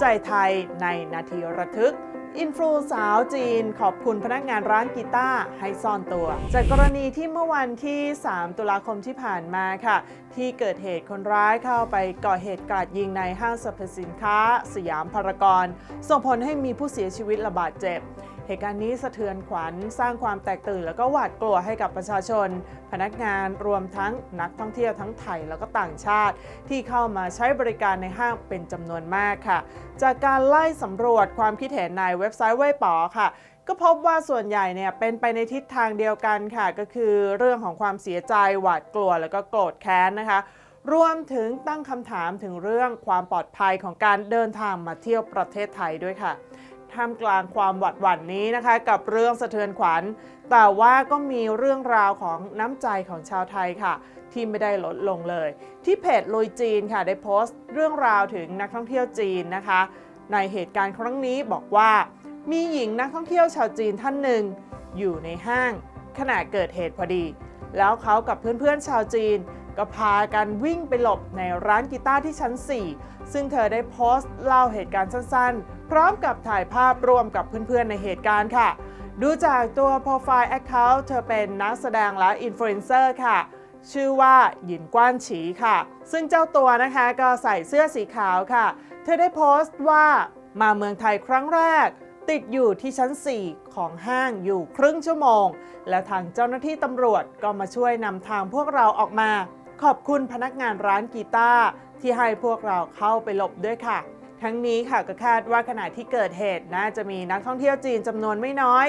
ใจไทยในนาทีระทึก อินฟลูสาวจีนขอบคุณพนักงานร้านกีตาร์ให้ซ่อนตัว จากกรณีที่เมื่อวันที่ 3 ตุลาคมที่ผ่านมาค่ะ ที่เกิดเหตุคนร้ายเข้าไปก่อเหตุกราดยิงในห้างสรรพสินค้า สยามพารากอนส่งผลให้มีผู้เสียชีวิตระบาดเจ็บ เหตุการณ์นี้สะเทือนขวัญสร้างความแตกตื่น แล้วก็หวาดกลัวให้กับประชาชน พนักงานรวมทั้งนักท่องเที่ยวทั้งไทยแล้วก็ต่างชาติ ที่เข้ามาใช้บริการในห้างเป็นจำนวนมากค่ะ จากการไล่สำรวจความคิดเห็นในเว็บไซต์เว่ยป๋อค่ะก็พบว่าส่วนใหญ่เนี่ยเป็นไปในทิศทางเดียวกันค่ะ ก็คือเรื่องของความเสียใจหวาดกลัวแล้วก็โกรธแค้นนะคะ รวมถึงตั้งคำถามถึงเรื่องความปลอดภัยของการเดินทางมาเที่ยวประเทศไทยด้วยค่ะ ท่ามกลางความหวาดหวั่นนี้นะคะ กับเรื่องสะเทือนขวัญ แต่ว่าก็มีเรื่องราวของน้ำใจของชาวไทยค่ะ ที่ไม่ได้ลดลงเลย ที่เพจลุยจีนค่ะได้โพสต์ เรื่องราวถึงนักท่องเที่ยวจีนนะคะ ในเหตุการณ์ครั้งนี้บอกว่ามีหญิงนักท่องเที่ยวชาวจีนท่านหนึ่ง อยู่ในห้างขณะเกิดเหตุพอดี แล้วเขากับเพื่อนๆชาวจีน ก็พากันวิ่งไปหลบในร้านกีตาร์ที่ชั้น 4 ซึ่งเธอได้โพสต์เล่าเหตุการณ์สั้นๆ พร้อมกับถ่ายภาพรวมกับเพื่อนๆในเหตุการณ์ค่ะ ดูจากตัวโปรไฟล์ Account เธอเป็นนักแสดงและอินฟลูเอนเซอร์ค่ะชื่อว่าหยินกว้านฉีค่ะ ซึ่งเจ้าตัวนะคะก็ใส่เสื้อสีขาวค่ะ เธอได้โพสต์ว่ามาเมืองไทยครั้งแรก ติดอยู่ที่ชั้น 4 ของห้างอยู่ครึ่งชั่วโมง และทางเจ้าหน้าที่ตำรวจก็มาช่วยนำทางพวกเราออกมา ขอบคุณพนักงานร้านกีตาร์ที่ให้พวกเราเข้าไปหลบด้วยค่ะ ทั้งนี้ค่ะก็คาดว่าขณะที่เกิดเหตุน่าจะมีนักท่องเที่ยวจีนจำนวนไม่น้อย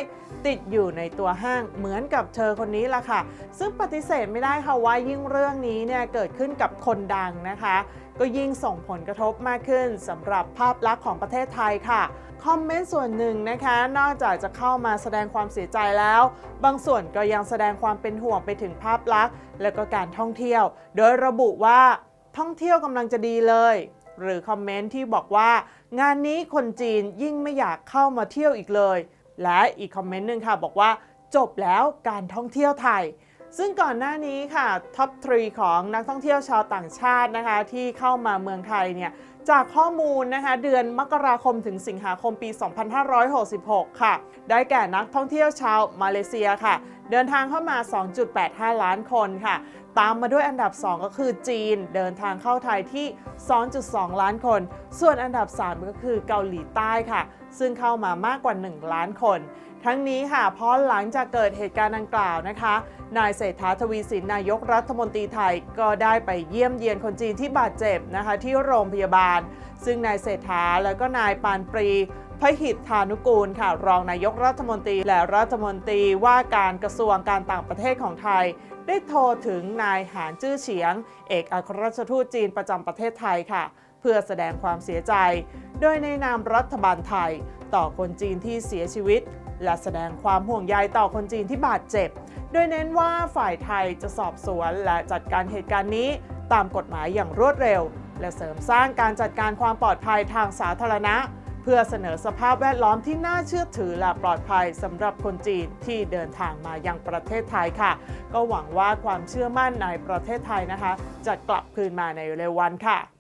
ติดอยู่ในตัวห้างเหมือนกับเธอคนนี้ละค่ะ ซึ่งปฏิเสธไม่ได้ค่ะว่ายิ่งเรื่องนี้เนี่ยเกิดขึ้นกับคนดังนะคะ ก็ยิ่งส่งผลกระทบมากขึ้นสำหรับภาพลักษณ์ของประเทศไทยค่ะคอมเมนต์ส่วนหนึ่งนะคะ นอกจากจะเข้ามาแสดงความเสียใจแล้ว บางส่วนก็ยังแสดงความเป็นห่วงไปถึงภาพลักษณ์ และก็การท่องเที่ยว โดยระบุว่าท่องเที่ยวกำลังจะดีเลย หรือคอมเมนต์ที่บอกว่า งานนี้คนจีนยิ่งไม่อยากเข้ามาเที่ยวอีกเลย และอีกคอมเมนต์หนึ่งค่ะบอกว่า จบแล้วการท่องเที่ยวไทย ซึ่งก่อนหน้านี้ค่ะท็อปทรีของนักท่องเที่ยวชาวต่างชาตินะคะที่เข้ามาเมืองไทยเนี่ยจากข้อมูลนะคะเดือนมกราคมถึงสิงหาคมปี 2566 ค่ะ ได้แก่นักท่องเที่ยวชาวมาเลเซียค่ะ เดินทางเข้ามา 2.85 ล้านคนค่ะ ตามมาด้วยอันดับ 2 ก็คือจีน เดินทางเข้าไทยที่ 2.2 ล้านคน ส่วนอันดับ 3 ก็คือเกาหลีใต้ค่ะ ซึ่งเข้ามามากกว่า 1 ล้านคน ทั้งนี้ค่ะเพราะหลังจากเกิดเหตุการณ์ดังกล่าวนะคะ นายเศรษฐาทวีสินนายกรัฐมนตรีไทยก็ได้ไปเยี่ยมเยียนคนจีนที่บาดเจ็บนะคะที่โรงพยาบาล ซึ่งนายเศรษฐาแล้วก็นายปานปรีพหิทธานุกูลค่ะรองนายกรัฐมนตรีและรัฐมนตรีว่าการกระทรวงการต่างประเทศของไทย ได้โทรถึงนายหานจื้อเฉียง เอกอัครราชทูตจีนประจำประเทศไทยค่ะ เพื่อแสดงความเสียใจ โดยในนามรัฐบาลไทย ต่อคนจีนที่เสียชีวิต และแสดงความห่วงใยต่อคนจีนที่บาดเจ็บ โดยเน้นว่าฝ่ายไทยจะสอบสวนและจัดการเหตุการณ์นี้ตามกฎหมายอย่างรวดเร็ว และเสริมสร้างการจัดการความปลอดภัยทางสาธารณะ เพื่อเสนอสภาพแวดล้อมที่น่าเชื่อถือและปลอดภัยสำหรับคนจีนที่เดินทางมายังประเทศไทยค่ะ ก็หวังว่าความเชื่อมั่นในประเทศไทยนะคะ จะกลับคืนมาในเร็ววันค่ะ